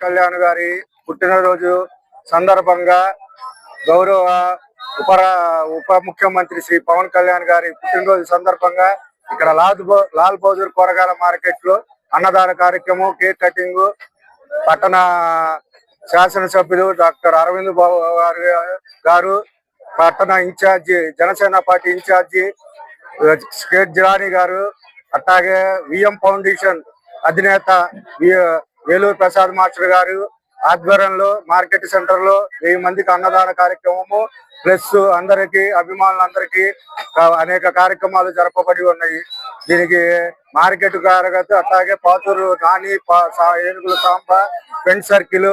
కళ్యాణ్ గారి పుట్టినరోజు సందర్భంగా గౌరవ ఉప ఉప ముఖ్యమంత్రి శ్రీ పవన్ కళ్యాణ్ గారి పుట్టినరోజు సందర్భంగా ఇక్కడ లాల్ బో- లాల్ బహదూర్ కూరగాయల మార్కెట్లో అన్నదాన కార్యక్రమం కేక్ కటింగ్ పట్టణ శాసనసభ్యులు డాక్టర్ అరవింద్ బాబు గారు గారు పట్టణ incharge Janasena party incharge state జిరాణి గారు అట్లాగే విఎం ఫౌండేషన్ అధినేత వి- వేలూరు ప్రసాద్ మాస్టర్ గారు ఆధ్వర్యంలో మార్కెట్ సెంటర్లో వెయ్యి మందికి అన్నదాన కార్యక్రమము ప్లస్ అందరికి అభిమానులందరికీ అనేక కార్యక్రమాలు జరపబడి ఉన్నాయి. దీనికి మార్కెట్ కార్యకర్త అట్లాగే పాతూరు నాని పా- ఏనుగుల సాంబ ఫ్రెండ్ సర్కిల్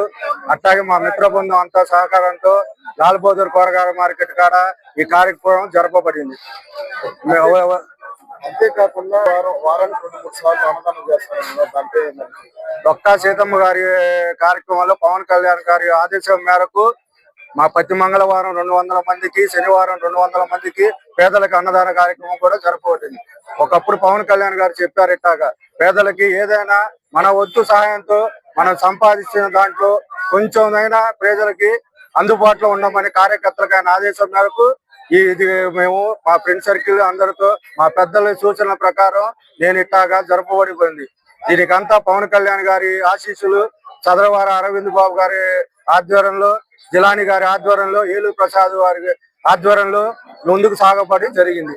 అట్లాగే మా మిత్ర బృందం అంతా సహకారంతో లాల్ బహదూర్ కూరగాయల మార్కెట్ కాడ ఈ కార్యక్రమం జరపబడింది. అంతేకాకుండా వారం వారానికి రెండు మూడు సార్లు అన్నదానం చేస్తారు. డొక్కా సీతమ్మ గారి కార్యక్రమంలో పవన్ కళ్యాణ్ గారి ఆదేశం మేరకు మా ప్రతి మంగళవారం రెండు వందల మందికి శనివారం రెండు వందల మందికి పేదలకు అన్నదాన కార్యక్రమం కూడా జరపబడింది. ఒకప్పుడు పవన్ కళ్యాణ్ గారు చెప్పారు ఇట్లాగా పేదలకి ఏదైనా మన వద్దు సహాయంతో మనం సంపాదించిన దాంట్లో కొంచెమైనా ప్రజలకి అందుబాటులో ఉండమని కార్యకర్తలకు ఆయన ఆదేశం మేరకు ఇది మేము మా ఫ్రెండ్ సర్కిల్ అందరితో మా పెద్దల సూచన ప్రకారం నేను ఇట్టాగా జరపబడిపోయింది. దీనికంతా పవన్ కళ్యాణ్ గారి ఆశీస్సులు చదరవార అరవింద్ బాబు గారి ఆధ్వర్యంలో జిలాని గారి ఆధ్వర్యంలో ఏలూరు ప్రసాద్ వారి ఆధ్వర్యంలో ముందుకు సాగపడి జరిగింది.